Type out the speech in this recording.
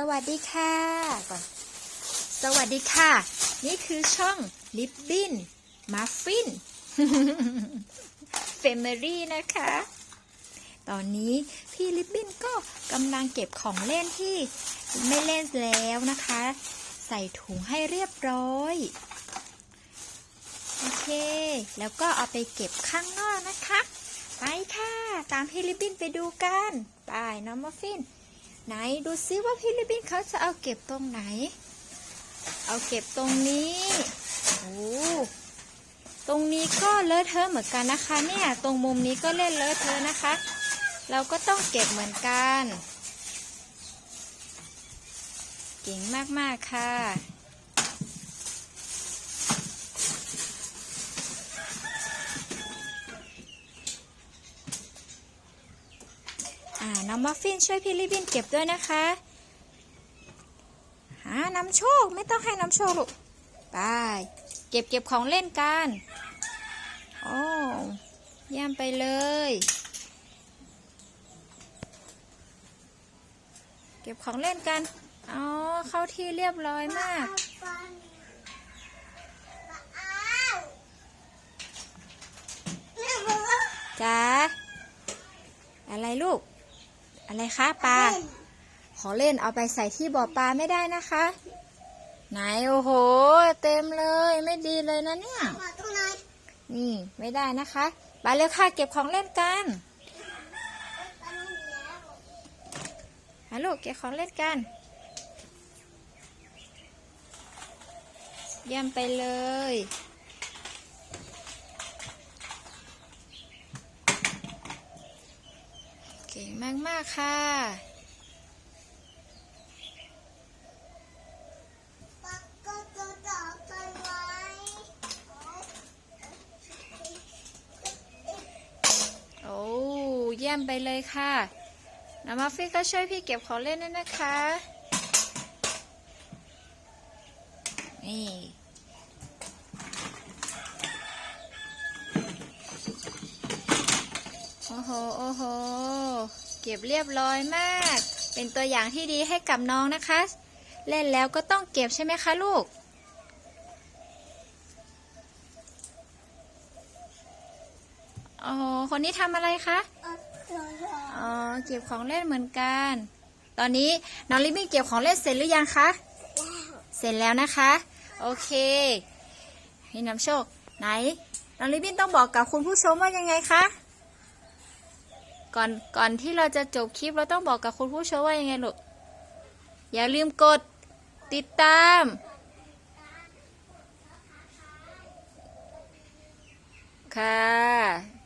สวัสดีค่ะก่อนสวัสดีค่ะ นี่คือช่องลิปบินมัฟฟินเฟมิลี่นะคะ ตอนนี้พี่ลิปบินก็กำลังเก็บของเล่นที่ไม่เล่นแล้วนะคะ ใส่ถุงให้เรียบร้อย โอเค แล้วก็เอาไปเก็บข้างนอกนะคะ ไปค่ะ ตามพี่ลิปบินไปดูกัน ไปน้องมัฟฟิน ไหนดูซิว่าพี่ลิปบินเขาจะเอาเก็บตรงไหน เอาเก็บตรงนี้โอ้ตรงนี้ก็เลอะเทอะเหมือนกันนะคะ เนี่ยตรงมุมนี้ก็เล่นเลอะเทอะนะคะ เราก็ต้องเก็บเหมือนกัน เก่งมากๆค่ะ อ่าน้องมัฟฟินช่วยพี่ลิบินเก็บด้วยนะคะหาน้ำโชคไม่ต้องให้น้ำโชคลูกไปเก็บเก็บของเล่นกันโอ้เยี่ยมไปเลย เก็บของเล่นกันอ๋อเข้าที่เรียบร้อยมากจ๋าอะไรลูก อะไรคะปลาขอเล่นเอาไปใส่ที่บ่อปลาไม่ได้นะคะ ไหนโอ้โห เต็มเลยไม่ดีเลยนะเนี่ย นี่ไม่ได้นะคะไปเร็วค่ะเก็บของเล่นกันฮัลโหลเก็บของเล่นกัน เยี่ยมไปเลย ก่งมาก ๆ ค่ะโอ้เยี่ยมไปเลยค่ะน้ำมัฟฟี่ก็ช่วยพี่เก็บของเล่นด้วยนะคะ นี่ โอ้โห โอ้โห เก็บเรียบร้อยมาก เป็นตัวอย่างที่ดีให้กับน้องนะคะ เล่นแล้วก็ต้องเก็บใช่ไหมคะลูก โอ้โห คนนี้ทำอะไรคะ อ๋อ เก็บของเล่นเหมือนกัน ตอนนี้น้องลิบบิ้เก็บของเล่นเสร็จหรือยังคะ เสร็จแล้วนะคะ โอเคให้น้ำโชค ไหนน้องลิบบิ้นต้องบอกกับคุณผู้ชมว่ายังไงคะ ก่อนก่อนที่เราจะจบคลิปเราต้องบอกกับคุณผู้ชมว่ายังไงลูกอย่าลืมกดติดตาม ค่ะ